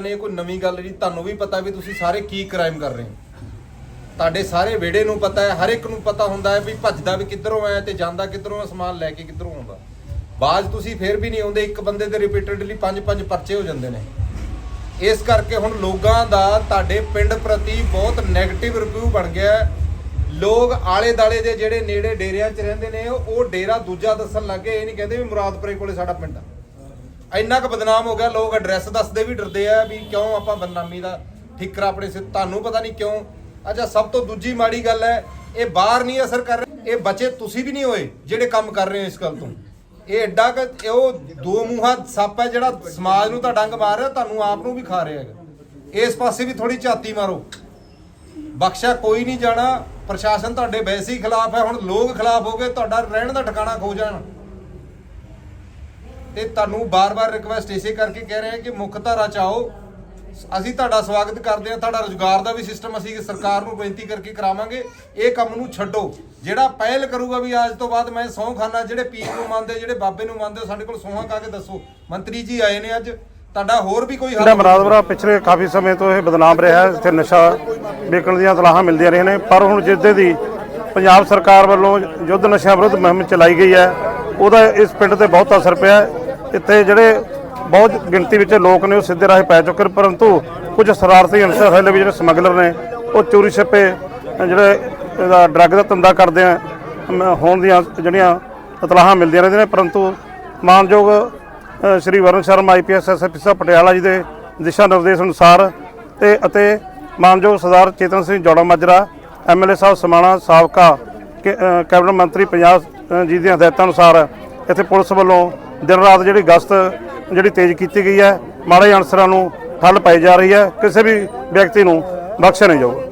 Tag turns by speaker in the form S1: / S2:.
S1: ਨੇ ਕੋਈ ਨਵੀਂ ਗੱਲ ਨਹੀਂ ਤੁਹਾਨੂੰ ਵੀ ਪਤਾ ਵੀ ਤੁਸੀਂ ਸਾਰੇ ਕੀ ਕ੍ਰਾਈਮ ਕਰ ਰਹੇ ਹੋ। ਤੁਹਾਡੇ ਸਾਰੇ ਵਿਹੜੇ ਨੂੰ ਪਤਾ ਹੈ ਹਰ ਇੱਕ ਨੂੰ ਪਤਾ ਹੁੰਦਾ ਹੈ ਵੀ ਭੱਜਦਾ ਵੀ ਕਿੱਧਰੋਂ ਆਇਆ ਤੇ ਜਾਂਦਾ ਕਿੱਧਰੋਂ ਆ, ਸਮਾਨ ਲੈ ਕੇ ਕਿੱਧਰੋਂ ਆਉਂਦਾ। ਬਾਅਦ ਤੁਸੀਂ ਫੇਰ ਵੀ ਨਹੀਂ ਆਉਂਦੇ ਇੱਕ ਬੰਦੇ ਦੇ ਰਿਪੀਟਡਲੀ ਪੰਜ ਪੰਜ ਪਰਚੇ ਹੋ ਜਾਂਦੇ ਨੇ। ਇਸ ਕਰਕੇ ਹੁਣ ਲੋਕਾਂ ਦਾ ਤੁਹਾਡੇ ਪਿੰਡ ਪ੍ਰਤੀ ਬਹੁਤ 네ਗੇਟਿਵ ਰਿਵਿਊ ਬਣ ਗਿਆ ਹੈ। ਲੋਕ ਆਲੇ ਦਾਲੇ ਦੇ ਜਿਹੜੇ ਨੇੜੇ ਡੇਰਿਆਂ 'ਚ ਰਹਿੰਦੇ ਨੇ ਉਹ ਉਹ ਡੇਰਾ ਦੂਜਾ ਦੱਸਣ ਲੱਗੇ ਇਹ ਨਹੀਂ ਕਹਿੰਦੇ ਵੀ ਮੁਰਾਦਪੁਰੇ ਕੋਲੇ ਸਾਡਾ ਪਿੰਡ ਆ। ਇੰਨਾ ਕੁ ਬਦਨਾਮ ਹੋ ਗਿਆ, ਲੋਕ ਐਡਰੈਸ ਦੱਸਦੇ ਵੀ ਡਰਦੇ ਆ ਵੀ ਕਿਉਂ ਆਪਾਂ ਬਦਨਾਮੀ ਦਾ ਠਿਕਰਾ ਆਪਣੇ ਸਿਰ, ਤੁਹਾਨੂੰ ਪਤਾ ਨਹੀਂ ਕਿਉਂ। ਅੱਛਾ, ਸਭ ਤੋਂ ਦੂਜੀ ਮਾੜੀ ਗੱਲ ਹੈ, ਇਹ ਬਾਹਰ ਨਹੀਂ ਅਸਰ ਕਰ ਰਿਹਾ, ਇਹ ਬੱਚੇ ਤੁਸੀਂ ਵੀ ਨਹੀਂ ਹੋਏ ਜਿਹੜੇ ਕੰਮ ਕਰ ਰਹੇ ਹੋ ਇਸ ਗੱਲ ਤੋਂ। ਇਹ ਐਡਾ ਕਿ, ਇਹ ਉਹ ਦੋ ਮੂੰਹਾਂ ਸੱਪ ਹੈ ਜਿਹੜਾ ਸਮਾਜ ਨੂੰ ਤਾਂ ਡੰਗ ਮਾਰ ਰਿਹਾ, ਤੁਹਾਨੂੰ ਆਪ ਨੂੰ ਵੀ ਖਾ ਰਿਹਾ ਹੈਗਾ। ਇਸ ਪਾਸੇ ਵੀ ਥੋੜੀ ਝਾਤੀ ਮਾਰੋ। ਬਖਸ਼ਾ ਕੋਈ ਨਹੀਂ ਜਾਣਾ, ਪ੍ਰਸ਼ਾਸਨ ਤੁਹਾਡੇ ਵੈਸੇ ਹੀ ਖਿਲਾਫ ਹੈ, ਹੁਣ ਲੋਕ ਖਿਲਾਫ ਹੋ ਗਏ ਤੁਹਾਡਾ ਰਹਿਣ ਦਾ ਠਿਕਾਣਾ ਖੋ ਜਾਣ। ਤੇ ਤੁਹਾਨੂੰ ਬਾਰ-ਬਾਰ ਰਿਕਵੈਸਟ ਇਸੇ ਕਰਕੇ ਕਹਿ ਰਹੇ ਹਾਂ ਕਿ ਮੁੱਖ ਧਾਰਾ ਚ ਆਓ। ਅਸੀਂ ਤੁਹਾਡਾ ਸਵਾਗਤ ਕਰਦੇ ਹਾਂ। ਤੁਹਾਡਾ ਰੋਜ਼ਗਾਰ ਦਾ ਵੀ ਸਿਸਟਮ ਅਸੀਂ ਸਰਕਾਰ ਨੂੰ ਬੇਨਤੀ ਕਰਕੇ ਕਰਾਵਾਂਗੇ। ਇਹ ਕੰਮ ਨੂੰ ਛੱਡੋ। ਜਿਹੜਾ ਪਹਿਲ ਕਰੂਗਾ ਵੀ ਅੱਜ ਤੋਂ ਬਾਅਦ ਮੈਂ ਸਹੁੰ ਖਾਨਾ ਜਿਹੜੇ ਪੀਰ ਨੂੰ ਮੰਨਦੇ ਜਿਹੜੇ ਬਾਬੇ ਨੂੰ ਮੰਨਦੇ ਹੋ, ਸਾਡੇ ਕੋਲ ਸੌਹਾਂ ਕਾ ਕੇ ਦੱਸੋ। ਮੰਤਰੀ ਜੀ ਆਏ ਨੇ ਅੱਜ। ਤੁਹਾਡਾ ਹੋਰ ਵੀ ਕੋਈ
S2: ਜਿਹੜਾ ਮਰਾਦਪੁਰਾ ਪਿਛਲੇ ਕਾਫੀ ਸਮੇਂ ਤੋਂ ਇਹ ਬਦਨਾਮ ਰਿਹਾ ਇੱਥੇ ਨਸ਼ਾ ਵੇਚਣ ਦੀਆਂ ਤਲਾਹਾਂ ਮਿਲਦੀਆਂ ਰਹੀਆਂ ਨੇ। ਪਰ ਹੁਣ ਜਿੱਦੇ ਦੀ ਪੰਜਾਬ ਸਰਕਾਰ ਵੱਲੋਂ ਯੁੱਧ ਨਸ਼ਾ ਵਿਰੁੱਧ ਮੁਹਿੰਮ ਚਲਾਈ ਗਈ ਹੈ ਉਹਦਾ ਇਸ ਪਿੰਡ ਤੇ ਬਹੁਤ ਅਸਰ ਪਿਆ ਇੱਥੇ ਜਿਹੜੇ ਬਹੁਤ ਗਿਣਤੀ ਵਿੱਚ ਲੋਕ ਨੇ ਉਹ ਸਿੱਧੇ ਰਾਹ ਪੈ ਚੁੱਕੇ ਨੇ, ਪਰੰਤੂ ਕੁਝ ਸ਼ਰਾਰਤੀ ਅਨਸਰ ਹਲੇ ਵੀ ਜਿਹੜੇ ਸਮਗਲਰ ਨੇ, ਉਹ ਚੋਰੀ ਛੱਪੇ, ਜਿਹੜੇ ਡਰੱਗ ਦਾ ਧੰਦਾ ਕਰਦੇ ਆ ਹੋਣ ਦੀਆਂ ਜਿਹੜੀਆਂ ਇਤਲਾਹਾਂ ਮਿਲਦੀਆਂ ਰਹਿੰਦੀਆਂ ਨੇ, ਪਰੰਤੂ ਮਾਨਯੋਗ ਸ਼੍ਰੀ ਵਰਨ ਸ਼ਰਮਾ ਆਈਪੀਐਸ ਐਸਐਸਪੀ ਸਾਹਿਬ ਪਟਿਆਲਾ ਜੀ ਦੇ ਦਿਸ਼ਾ ਨਿਰਦੇਸ਼ ਅਨੁਸਾਰ ਤੇ ਅਤੇ ਮਾਨਯੋਗ ਸਰਦਾਰ ਚੇਤਨ ਸਿੰਘ ਜੋੜਾ ਮਾਜਰਾ ਐਮਐਲਏ ਸਾਹਿਬ ਸਮਾਣਾ, ਸਾਬਕਾ, ਕੇ- ਕੈਬਨਿਟ ਮੰਤਰੀ ਪੰਜਾਬ ਜੀ ਦੀਆਂ ਹਦਾਇਤਾਂ ਅਨੁਸਾਰ ਇੱਥੇ ਪੁਲਿਸ ਵੱਲੋਂ ਦਿਨ ਰਾਤ ਜਿਹੜੀ ਗਸ਼ਤ ਜਿਹੜੀ ਤੇਜ਼ ਕੀਤੀ ਗਈ ਹੈ, ਮਾੜੇ ਅਨਸਰਾਂ ਨੂੰ ਠੱਲ ਪਾਈ ਜਾ ਰਹੀ ਹੈ, ਕਿਸੇ ਵੀ ਵਿਅਕਤੀ ਨੂੰ ਬਖਸ਼ਿਆ ਨਹੀਂ ਜਾਊਗਾ।